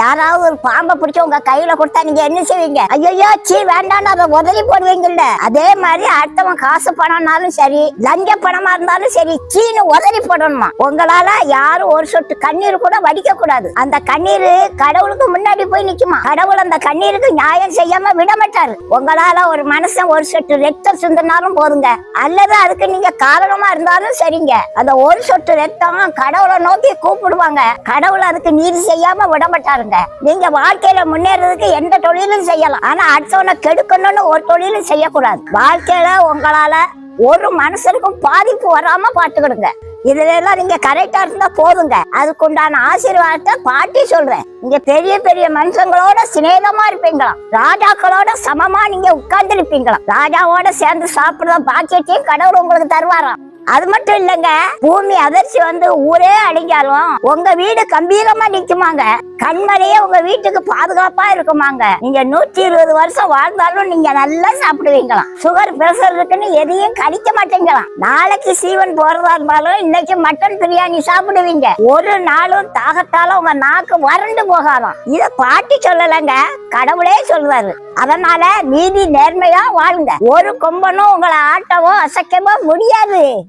யாராவது ஒரு பாம்பை பிடிச்சி உங்க கையில கொடுத்தா நீங்க என்ன செய்வீங்க? ஐயோ சீ வேண்டாம்னு அதை உதறி போடுவீங்கல்ல. அதே மாதிரி அடுத்தவன் காசு பணம்னாலும் சரி லஞ்ச பணமா இருந்தாலும் சரி சீனு உதறி போடணுமா? உங்களால யாரும் ஒரு சொட்டு கண்ணீர் கூட வடிக்க கூடாது. அந்த கண்ணீர் கடவுளுக்கு முன்னாடி போய் நிக்குமா? கடவுள் அந்த கண்ணீருக்கு நியாயம் செய்யாம விட மாட்டாரு உங்களால ஒரு மனுஷன் ஒரு சொட்டு ரத்தம் சிந்தினாலும் போதுங்க. அல்லது அதுக்கு நீங்க காரணமா இருந்தாலும் சரிங்க. அந்த ஒரு சொட்டு ரத்தம் கடவுளை நோக்கி கூப்பிடுவாங்க. கடவுள் அதுக்கு நீதி செய்யாம விட மாட்டாருங்க நீங்க வாழ்க்கையில முன்னேறதுக்கு எந்த தொழிலும் செய்யலாம். ஆனா அடுத்தவனை கெடுக்கணும்னு ஒரு தொழிலும் செய்யக்கூடாது. வாழ்க்கையில உங்களால ஒரு மனுஷனுக்கும் பாதிப்பு வராம பாத்துக்கிடுங்க இதுல எல்லாம் நீங்க கரெக்டா இருந்தா போதுங்க. அதுக்குண்டான ஆசீர்வாதத்தை பாட்டி சொல்றேன். நீங்க பெரிய பெரிய மனுஷங்களோட சிநேகமா இருப்பீங்களாம். ராஜாக்களோட சமமா நீங்க உட்கார்ந்து இருப்பீங்களாம் ராஜாவோட சேர்ந்து சாப்பிடுற பாக்கியத்தையும் கடவுள் உங்களுக்கு தருவாராம். அது மட்டும் இல்லைங்க பூமி அதிர்ச்சி வந்து ஊரே அழிஞ்சாலும் உங்க வீடு கம்பீரமா நிக்குமாங்க. கண்மலையே உங்க வீட்டுக்கு பாதுகாப்பா இருக்குமாங்க. நீங்க நூத்தி இருபது வருஷம் வாழ்ந்தாலும் நீங்க நல்லா சாப்பிடுவீங்களாம். சுகர் பிரஷர் இருக்குன்னு எதையும் கழிக்க மாட்டீங்களாம். நாளைக்கு சீவன் போறதா இருந்தாலும் இன்னைக்கு மட்டன் பிரியாணி சாப்பிடுவீங்க. ஒரு நாளும் தாகத்தால உங்க நாக்கு வறண்டு போகாதான் இத பாட்டி சொல்லலைங்க கடவுளே சொல்றாரு. அதனால நீதி நேர்மையா வாழுங்க. ஒரு கொம்பனும் உங்களை ஆட்டவோ அசைக்கவோ முடியாது.